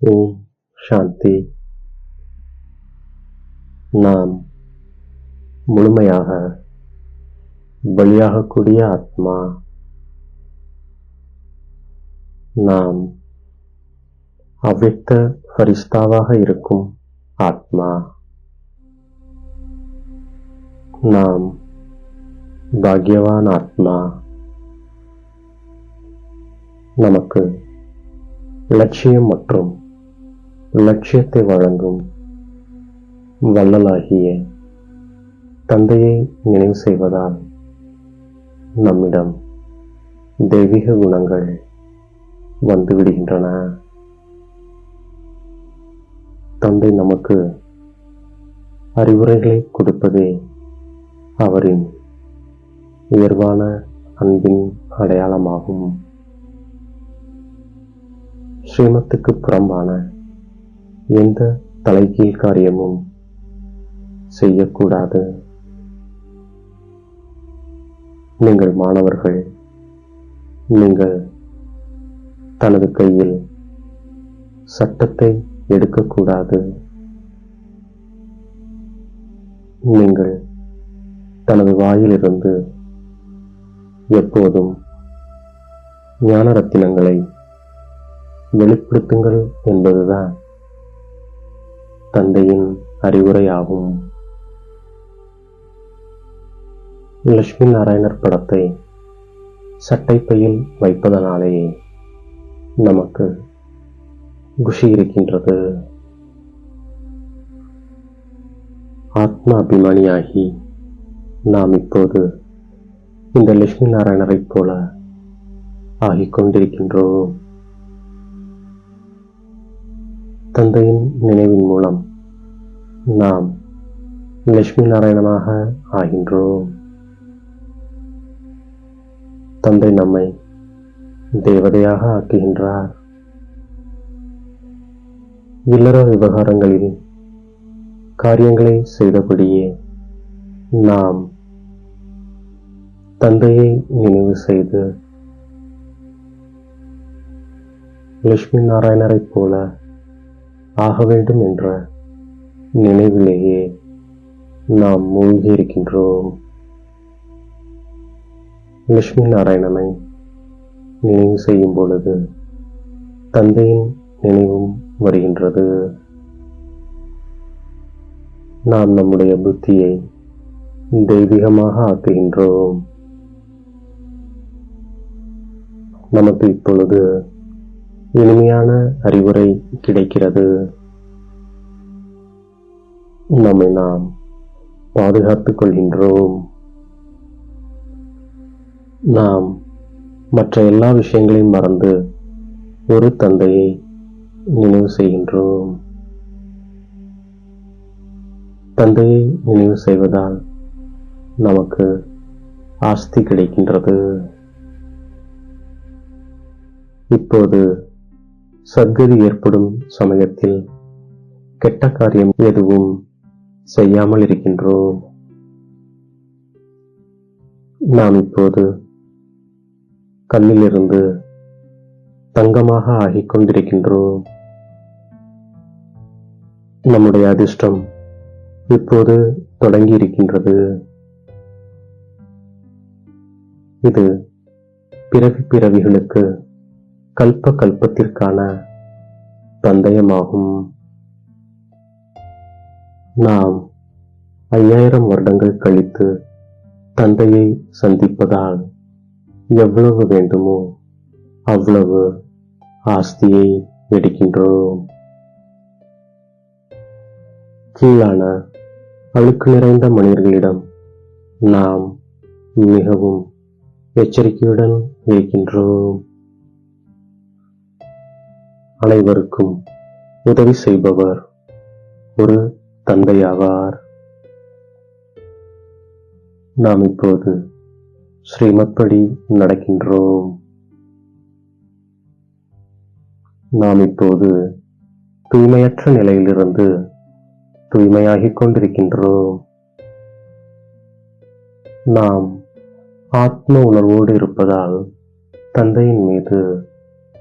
ஓம் சாந்தி. நாம் முழுமையாக பலியாகக்கூடிய ஆத்மா நாம் அவ்வியக்த ஃபரிஸ்தாவாக இருக்கும் ஆத்மா நாம் பாக்யவான் ஆத்மா நமக்கு லட்சியம் மற்றும் லட்சியத்தை வழங்கும் வள்ளலாகிய தந்தையை நினைவு செய்வதால் நம்மிடம் தெய்வீக குணங்கள் வந்துவிடுகின்றன. தந்தை நமக்கு அறிவுரைகளை கொடுப்பதே அவரின் உயர்வான அன்பின் அடையாளமாகும். ஸ்ரீமத்துக்கு புறம்பான எந்த தலைகீழ் காரியமும் செய்யக்கூடாது. நீங்கள் மாணவர்கள் நீங்கள் தனது கையில் சட்டத்தை எடுக்கக்கூடாது. நீங்கள் தனது வாயிலிருந்து எப்போதும் ஞான ரத்தினங்களை வெளிப்படுத்துங்கள் என்பதுதான் தந்தையின் அறிவுரையாகும். லட்சுமி நாராயணர் படத்தை சட்டைப்பையில் வைப்பதனாலே நமக்கு குஷி இருக்கின்றது. ஆத்மா அபிமானியாகி நாம் இப்போது இந்த லட்சுமி நாராயணரைப் போல ஆகிக் கொண்டிருக்கின்றோம். தந்தையின் நினைவின் மூலம் நாம் லட்சுமி நாராயணனாக ஆகின்றோம். தந்தை நம்மை தேவதையாக ஆக்குகின்றார். இல்லற விவகாரங்களில் காரியங்களை செய்தபடியே நாம் தந்தையை நினைவு செய்து லட்சுமி நாராயணரைப் போல ஆக வேண்டும் என்ற நினைவிலேயே நாம் மூழ்கி இருக்கின்றோம் லட்சுமி நாராயணனை நினைவு செய்யும் பொழுது தந்தையின் நினைவும் வருகின்றது. நாம் நம்முடைய புத்தியை தெய்வீகமாக ஆக்குகின்றோம். நமக்கு இப்பொழுது இனிமையான அறிவுரை கிடைக்கிறது. நம்மை நாம் பாதுகாத்துக் கொள்கின்றோம். நாம் மற்ற எல்லா விஷயங்களையும் மறந்து ஒரு தந்தையை நினைவு செய்கின்றோம். தந்தையை நினைவு செய்வதால் நமக்கு ஆஸ்தி கிடைக்கின்றது. இப்போது சத்கதி ஏற்படும் சமயத்தில் கெட்ட காரியம் எதுவும் செய்யாமல் இருக்கின்றோம். நாம் இப்போது கல்லிலிருந்து தங்கமாக ஆகிக் கொண்டிருக்கின்றோம். நம்முடைய அதிர்ஷ்டம் இப்போது தொடங்கி இருக்கின்றது. இது பிறவி பிறவிகளுக்கு கல்ப கல்பத்திற்கான பந்தயமாகும். நாம் ஐயாயிரம் வருடங்கள் கழித்து தந்தையை சந்திப்பதால் எவ்வளவு வேண்டுமோ அவ்வளவு ஆஸ்தியை எடுக்கின்றோம். கீழான அழுக்கு நிறைந்த மனிதர்களிடம் நாம் மிகவும் எச்சரிக்கையுடன் இருக்கின்றோம். அனைவருக்கும் உதவி செய்பவர் ஒரு தந்தையாவார். நாம் இப்போது ஸ்ரீமத்படி நடக்கின்றோம். நாம் இப்போது தூய்மையற்ற நிலையிலிருந்து தூய்மையாகிக் கொண்டிருக்கின்றோம். நாம் ஆத்ம உணர்வோடு இருப்பதால் தந்தையின் மீது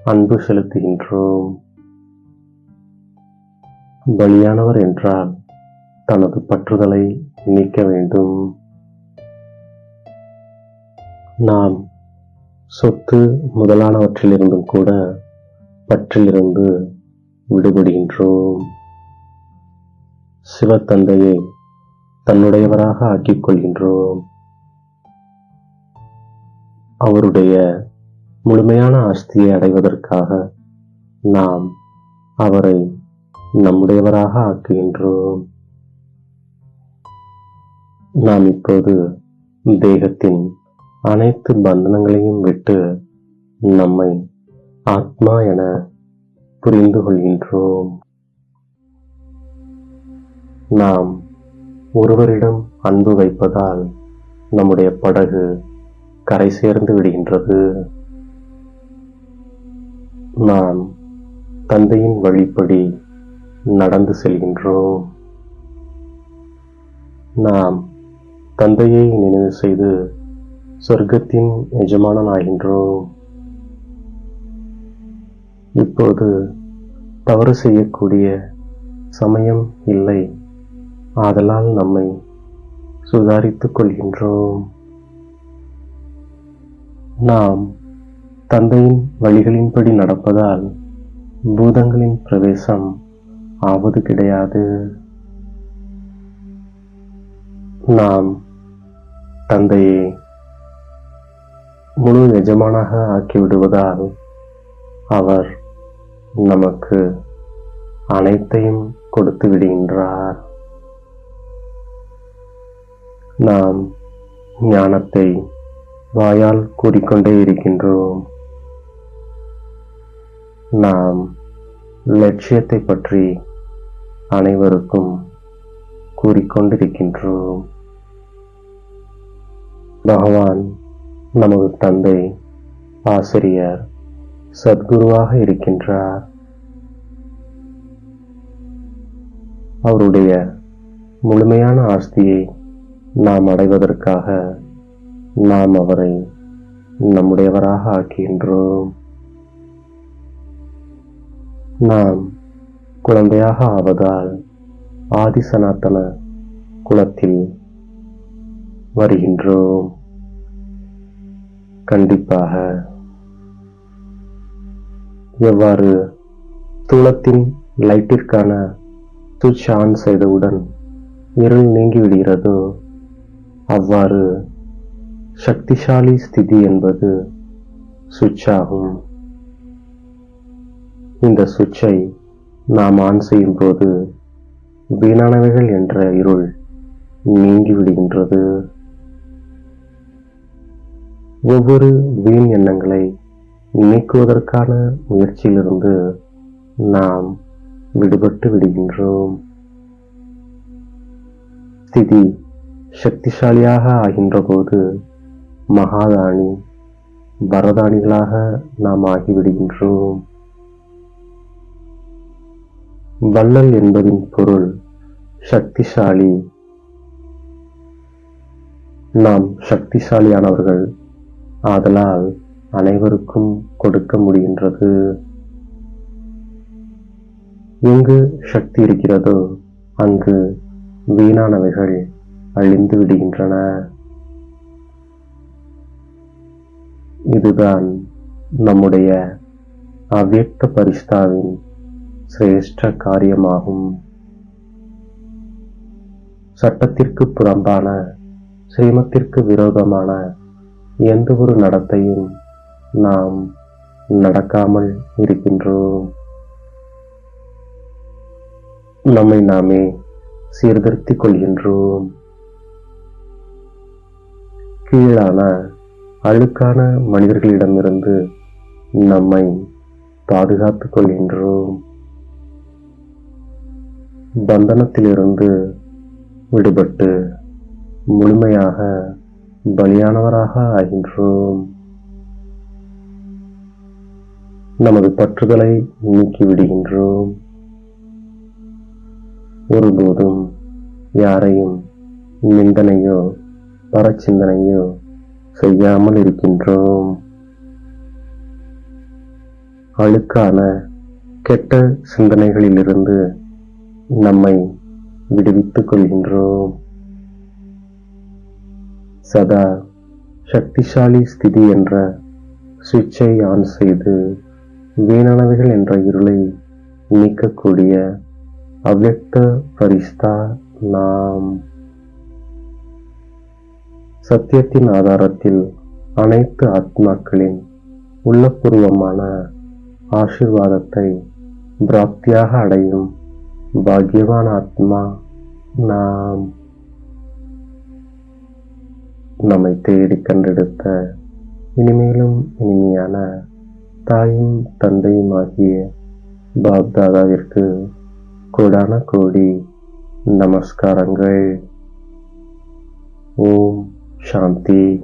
அன்பு செலுத்துகின்றோம். பலியானவர் என்றால் தனது பற்றுதலை நீக்க வேண்டும். நாம் சொத்து முதலானவற்றிலிருந்தும் கூட பற்றிலிருந்து விடுபடுகின்றோம். சிவத்தந்தையை தன்னுடையவராக ஆக்கிக் கொள்கின்றோம். அவருடைய முழுமையான ஆஸ்தியை அடைவதற்காக நாம் அவரை நம்முடையவராக ஆக்குகின்றோம். நாம் இப்போது தேகத்தின் அனைத்து பந்தனங்களையும் விட்டு நம்மை ஆத்மா என புரிந்து கொள்கின்றோம். நாம் ஒருவரிடம் அன்பு வைப்பதால் நம்முடைய படகு கரை சேர்ந்து விடுகின்றது. நாம் தந்தையின் வழிப்படி நடந்து செல்கின்றோம். நாம் தந்தையை நினைவு செய்து சொர்க்கத்தின் எஜமானனாகின்றோம் இப்போது தவறு செய்யக்கூடிய சமயம் இல்லை. ஆதலால் நம்மை சுதாரித்துக் கொள்கின்றோம். நாம் தந்தையின் வழிகளின்படி நடப்பதால் பூதங்களின் பிரவேசம் ஆவது கிடையாது. நாம் தந்தையை முழு எஜமானாக ஆக்கிவிடுவதால் அவர் நமக்கு அனைத்தையும் கொடுத்து விடுகின்றார். நாம் ஞானத்தை வாயால் கூறிக்கொண்டே இருக்கின்றோம். நாம் லட்சியத்தை பற்றி அனைவருக்கும் கூறிக்கொண்டிருக்கின்றோம். பகவான் நமது தந்தை ஆசிரியர் சத்குருவாக இருக்கின்றார். அவருடைய முழுமையான ஆஸ்தியை நாம் அடைவதற்காக நாம் அவரை நம்முடையவராக ஆக்குகின்றோம் நாம் குழந்தையாக ஆவதால் ஆதிசனாத்தன குலத்தில் வருகின்றோம். கண்டிப்பாக எவ்வாறு தூளத்தின் லைட்டிற்கான சுவிட்ச் ஆன் செய்தவுடன் இருள் நீங்கிவிடுகிறதோ அவ்வாறு சக்திசாலி ஸ்திதி என்பது சுவிட்ச் ஆகும். இந்த சுவிட்சை நாம் ஆன் செய்யும் போது வீணானவைகள் என்ற இருள் நீங்கிவிடுகின்றது. ஒவ்வொரு வீண் எண்ணங்களை நீக்குவதற்கான முயற்சியிலிருந்து நாம் விடுபட்டு விடுகின்றோம். ஸ்திதி சக்திசாலியாக ஆகின்ற போது மகாதானி பரதானிகளாக நாம் ஆகிவிடுகின்றோம் வள்ளல் என்பதின் பொருள் சக்திசாலி. நாம் சக்திசாலியானவர்கள் ஆதலால் அனைவருக்கும் கொடுக்க முடிகின்றது. எங்கு சக்தி இருக்கிறதோ அங்கு வீணானவைகள் அழிந்து விடுகின்றன. இதுதான் நம்முடைய அவ்வியக்த பரிஸ்தாவின் சிரேஷ்ட காரியமாகும். சட்டத்திற்கு புறம்பான ஸ்ரீமத்திற்கு விரோதமான எந்த ஒரு நடத்தையும் நாம் நடக்காமல் இருக்கின்றோம். நம்மை நாமே சீர்திருத்திக் கொள்கின்றோம். கீழான அழுக்கான மனிதர்களிடமிருந்து நம்மை பாதுகாத்துக் கொள்கின்றோம். பந்தனத்திலிருந்து விடுபட்டு முழுமையாக பலியானவராக ஆகின்றோம். நமது பற்றுதலை நீக்கிவிடுகின்றோம். ஒருபோதும் யாரையும் நிந்தனையோ பரச்சிந்தனையோ செய்யாமல் இருக்கின்றோம். அழுக்கான கெட்ட சிந்தனைகளிலிருந்து நம்மை விடுவித்துக் கொள்கின்றோம். சதா சக்திசாலி ஸ்திதி என்ற சுவிட்சை ஆன் செய்து வீணானவைகள் என்ற இருளை நீக்கக்கூடிய அவ்வக்த பரிஸ்தா நாம். சத்தியத்தின் ஆதாரத்தில் அனைத்து ஆத்மாக்களின் உள்ளபூர்வமான ஆசிர்வாதத்தை பிராப்தியாக அடையும் பாக்யவான் ஆத்மா நாம். நம்மை தேடி கண்டெடுத்த இனிமேலும் இனிமையான தாயும் தந்தையும் ஆகிய பாப்தாதாவிற்கு கோடான கோடி நமஸ்காரங்கள். ஓம் சாந்தி.